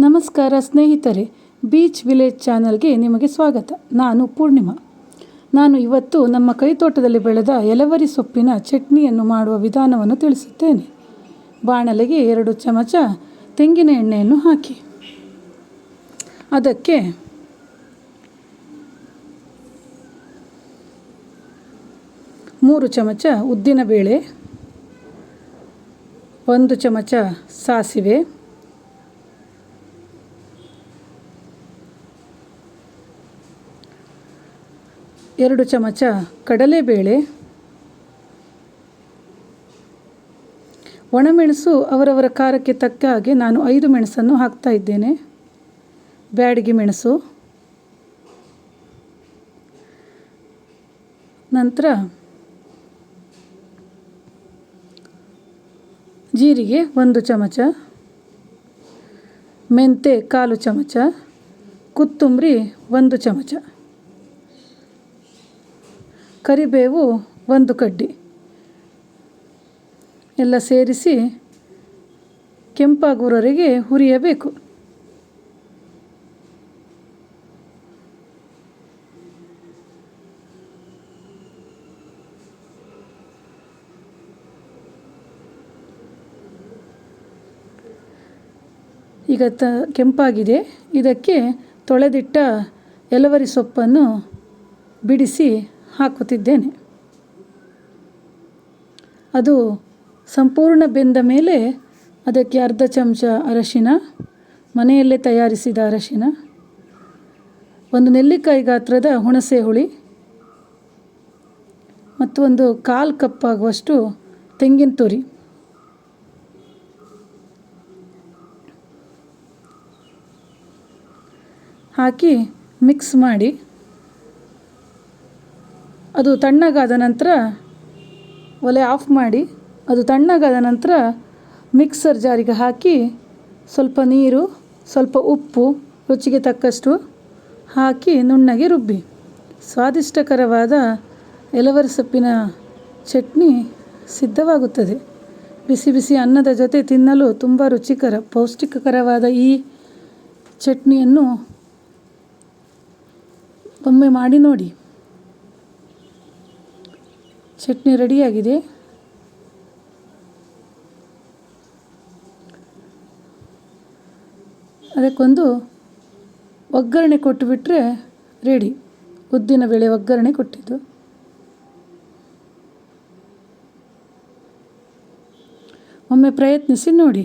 ನಮಸ್ಕಾರ ಸ್ನೇಹಿತರೆ, beach village ಚಾನಲ್ಗೆ ನಿಮಗೆ ಸ್ವಾಗತ. ನಾನು ಪೂರ್ಣಿಮಾ. ನಾನು ಇವತ್ತು ನಮ್ಮ ಕೈತೋಟದಲ್ಲಿ ಬೆಳೆದ ಎಲವರಿ ಸೊಪ್ಪಿನ ಚಟ್ನಿಯನ್ನು ಮಾಡುವ ವಿಧಾನವನ್ನು ತಿಳಿಸುತ್ತೇನೆ. ಬಾಣಲೆಗೆ ಎರಡು ಚಮಚ ತೆಂಗಿನ ಎಣ್ಣೆಯನ್ನು ಹಾಕಿ. ಅದಕ್ಕೆ ಮೂರು ಚಮಚ ಉದ್ದಿನಬೇಳೆ, ಒಂದು ಚಮಚ ಸಾಸಿವೆ ಎರಡು ಚಮಚ ಕಡಲೆಬೇಳೆ, ಒಣಮೆಣಸು ಅವರವರ ಖಾರಕ್ಕೆ ತಕ್ಕ ಹಾಗೆ ನಾನು ಐದು ಮೆಣಸನ್ನು ಹಾಕ್ತಾ ಇದ್ದೇನೆ. ಬ್ಯಾಡಗಿ ಮೆಣಸು. ನಂತರ ಜೀರಿಗೆ ಒಂದು ಚಮಚ, ಮೆಂತೆ ಕಾಲು ಚಮಚ, ಕೊತ್ತಂಬರಿ ಒಂದು ಚಮಚ. ಕರಿಬೇವು, ಒಂದು ಕಡ್ಡಿ. ಎಲ್ಲ ಸೇರಿಸಿ ಕೆಂಪಾಗುವವರೆಗೆ ಹುರಿಯಬೇಕು. ಈಗ ತ, ಕೆಂಪಾಗಿದೆ. ಇದಕ್ಕೆ ತೊಳೆದಿಟ್ಟ ಎಲವರಿ ಸೊಪ್ಪನ್ನು ಬಿಡಿಸಿ ಹಾಕುತ್ತಿದ್ದೇನೆ. ಅದು ಸಂಪೂರ್ಣ ಬೆಂದ ಮೇಲೆ ಅದಕ್ಕೆ ಅರ್ಧ ಚಮಚ ಅರಶಿನ, ಮನೆಯಲ್ಲೇ ತಯಾರಿಸಿದ ಅರಶಿನ, ಒಂದು ನೆಲ್ಲಿಕಾಯಿ ಗಾತ್ರದ ಹುಣಸೆ ಹುಳಿ ಮತ್ತು ಒಂದು ಕಾಲು ಕಪ್ಪಾಗುವಷ್ಟು ತೆಂಗಿನ ತುರಿ. ಹಾಕಿ ಮಿಕ್ಸ್ ಮಾಡಿ ಅದು ತಣ್ಣಗಾದ ನಂತರ ಒಲೆ ಆಫ್ ಮಾಡಿ, ಅದು ತಣ್ಣಗಾದ ನಂತರ ಮಿಕ್ಸರ್ ಜಾರಿಗೆ ಹಾಕಿ ಸ್ವಲ್ಪ ನೀರು, ಸ್ವಲ್ಪ ಉಪ್ಪು, ರುಚಿಗೆ ತಕ್ಕಷ್ಟು ಹಾಕಿ ನುಣ್ಣಗೆ ರುಬ್ಬಿ. ಸ್ವಾದಿಷ್ಟಕರವಾದ ಎಲವರ ಸೊಪ್ಪಿನ ಚಟ್ನಿ ಸಿದ್ಧವಾಗುತ್ತದೆ. ಬಿಸಿ ಬಿಸಿ ಅನ್ನದ ಜೊತೆ ತಿನ್ನಲು ತುಂಬ ರುಚಿಕರ, ಪೌಷ್ಟಿಕಕರವಾದ ಈ ಚಟ್ನಿಯನ್ನು ಒಮ್ಮೆ ಮಾಡಿ ನೋಡಿ. ಚಟ್ನಿ ರೆಡಿಯಾಗಿದೆ. ಅದಕ್ಕೊಂದು ಒಗ್ಗರಣೆ ಕೊಟ್ಟುಬಿಟ್ರೆ ರೆಡಿ. ಉದ್ದಿನ ಬೇಳೆ ಒಗ್ಗರಣೆ ಕೊಟ್ಟಿದ್ದು. ಒಮ್ಮೆ ಪ್ರಯತ್ನಿಸಿ ನೋಡಿ.